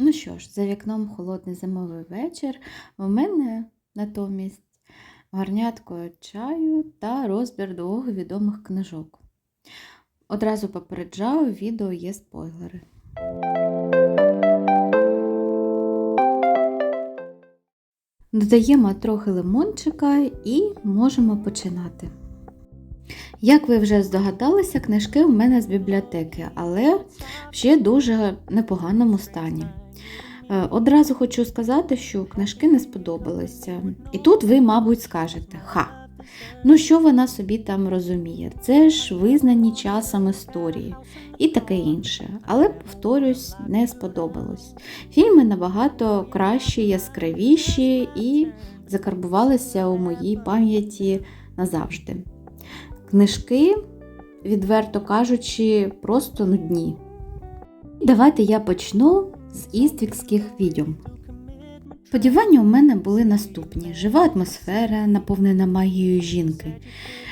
Ну що ж, за вікном холодний зимовий вечір. У мене натомість гарнятко чаю та розбір двох відомих книжок. Одразу попереджаю, в відео є спойлери. Додаємо трохи лимончика і можемо починати. Як ви вже здогадалися, книжки у мене з бібліотеки, але в ще дуже непоганому стані. Е, Одразу хочу сказати, що книжки не сподобалися. І тут ви, мабуть, скажете: ха, ну що вона собі там розуміє? Це ж визнані часом історії і таке інше. Але, повторюсь, не сподобалось. Фільми набагато кращі, яскравіші і закарбувалися у моїй пам'яті назавжди. Книжки, відверто кажучи, просто нудні. Давайте я почну з іствікських відьом. Сподівання у мене були наступні: жива атмосфера, наповнена магією жінки.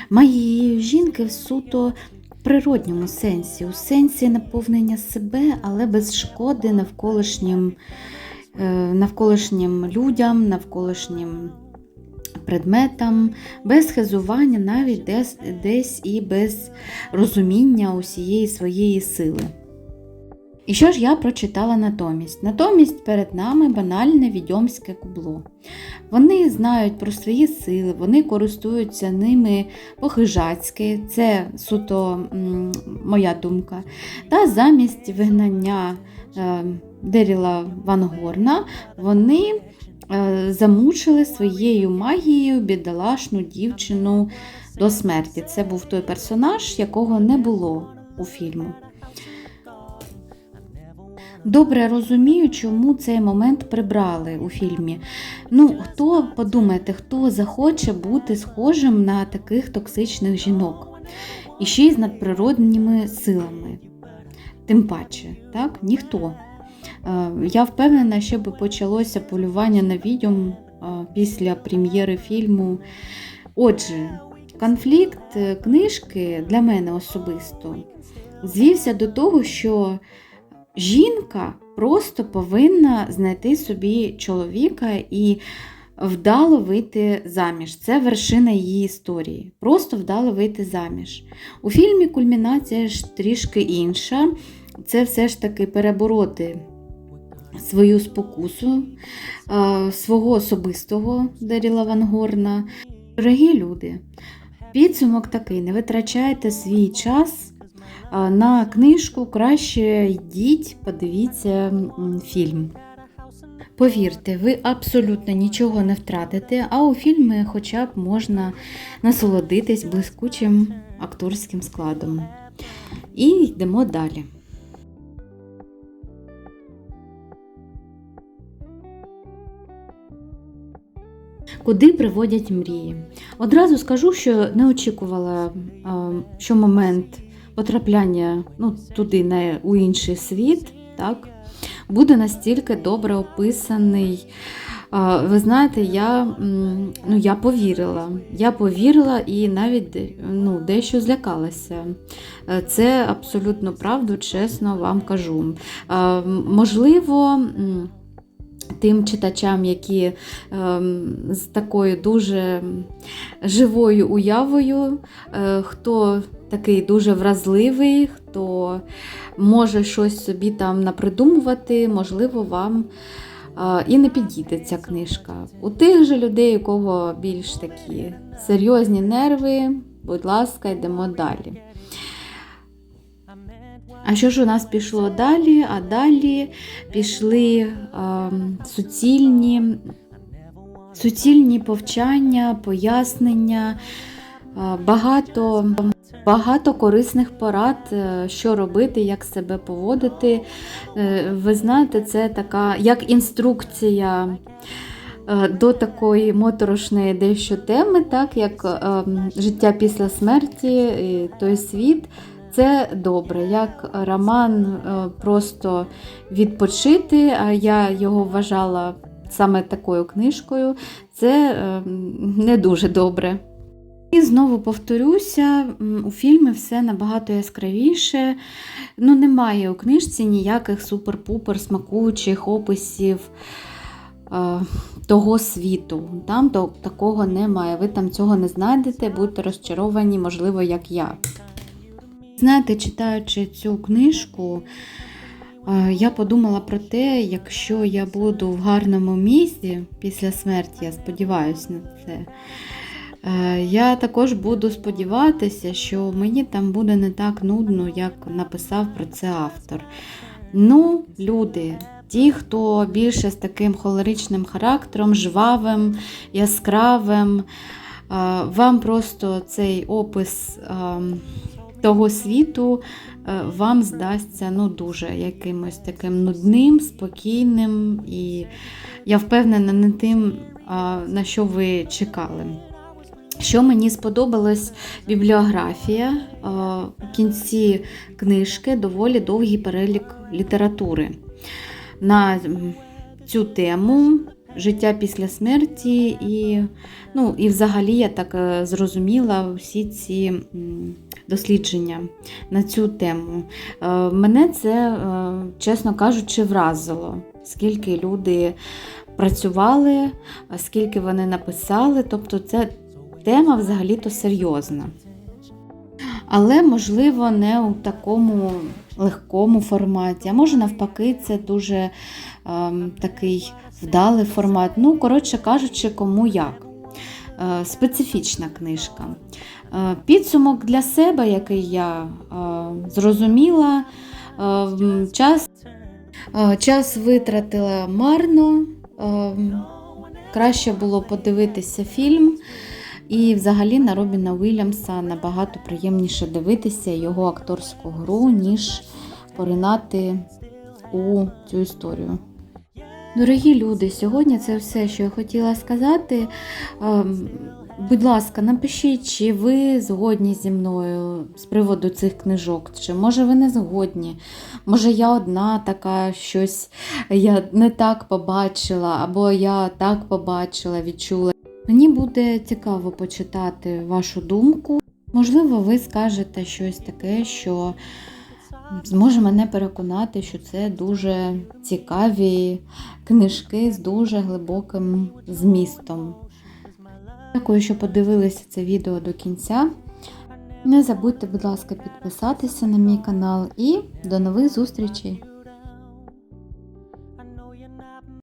Магією жінки в суто природньому сенсі, у сенсі наповнення себе, але без шкоди навколишнім, е, навколишнім людям, навколишнім предметам, без хизування, навіть десь, десь і без розуміння усієї своєї сили. І що ж я прочитала натомість? Натомість перед нами банальне відьомське кубло. Вони знають про свої сили, вони користуються ними по-хижацьки, це суто моя думка. Та замість вигнання е, Деріла Ван Горна вони е, замучили своєю магією бідолашну дівчину до смерті. Це був той персонаж, якого не було у фільму. Добре розумію, чому цей момент прибрали у фільмі. Ну, хто подумайте, хто захоче бути схожим на таких токсичних жінок, і ще й з надприродніми силами. Тим паче, так, ніхто. Е, Я впевнена, що би почалося полювання на відьом е, після прем'єри фільму. Отже, конфлікт е, книжки для мене особисто звівся до того, що жінка просто повинна знайти собі чоловіка і вдало вийти заміж. Це вершина її історії. Просто вдало вийти заміж. У фільмі кульмінація ж трішки інша. Це все ж таки перебороти свою спокусу, свого особистого Даріла Ван Горна. Дорогі люди, підсумок такий: не витрачайте свій час на книжку, краще йдіть, подивіться фільм. Повірте, ви абсолютно нічого не втратите, а у фільмі хоча б можна насолодитись блискучим акторським складом. І йдемо далі. Куди приводять мрії? Одразу скажу, що не очікувала, що момент потрапляння ну, туди, на, у інший світ, так, буде настільки добре описаний. Ви знаєте, я ну, я повірила. Я повірила і навіть ну, дещо злякалася. Е, Це абсолютно правду, чесно вам кажу. Можливо, тим читачам, які ем, з такою дуже живою уявою, е, хто такий дуже вразливий, хто може щось собі там напридумувати, можливо, вам е, і не підійде ця книжка. У тих же людей, у кого більш такі серйозні нерви, будь ласка, йдемо далі. А що ж у нас пішло далі? А далі пішли ем, суцільні, суцільні повчання, пояснення, е, багато, багато корисних порад, е, що робити, як себе поводити. Е, Ви знаєте, це така як інструкція. е, До такої моторошної дещо теми, так як ем, життя після смерті, той світ, це добре, як роман е, просто відпочити, а я його вважала саме такою книжкою, це е, не дуже добре. І знову повторюся, у фільмі все набагато яскравіше. Ну, немає у книжці ніяких супер-пупер смакуючих описів е, того світу. Там то, такого немає. Ви там цього не знайдете, будете розчаровані, можливо, як я. Знаєте, читаючи цю книжку, е, я подумала про те, якщо я буду в гарному місці після смерті, я сподіваюся на це. Е, Я також буду сподіватися, що мені там буде не так нудно, як написав про це автор. Ну, люди, ті, хто більше з таким холеричним характером, жвавим, яскравим, е, вам просто цей опис ем, того світу е, вам здасться ну, дуже якимось таким нудним, спокійним і я впевнена не тим, на що ви чекали. Що мені сподобалось бібліографія. Е, У кінці книжки доволі довгий перелік літератури на цю тему життя після смерті, і, ну, і взагалі я так е, зрозуміла всі ці дослідження на цю тему. Е, Мене це, е, чесно кажучи, вразило, скільки люди працювали, скільки вони написали. Тобто, це тема взагалі-то серйозна. Але, можливо, не у такому легкому форматі. А може, навпаки, це дуже ем, такий вдалий формат. Ну, коротше кажучи, кому як. Е, специфічна книжка. Е, підсумок для себе, який я е, зрозуміла, час, час витратила марно. Краще було подивитися фільм. І взагалі на Робіна Уільямса набагато приємніше дивитися його акторську гру, ніж поринати у цю історію. Дорогі люди, сьогодні це все, що я хотіла сказати. Ем, Будь ласка, напишіть, чи ви згодні зі мною з приводу цих книжок, чи може ви не згодні. Може, я одна така щось я не так побачила, або я так побачила, відчула. Мені буде цікаво почитати вашу думку. Можливо, ви скажете щось таке, що зможе мене переконати, що це дуже цікаві книжки з дуже глибоким змістом. Дякую, що подивилися це відео до кінця. Не забудьте, будь ласка, підписатися на мій канал і до нових зустрічей!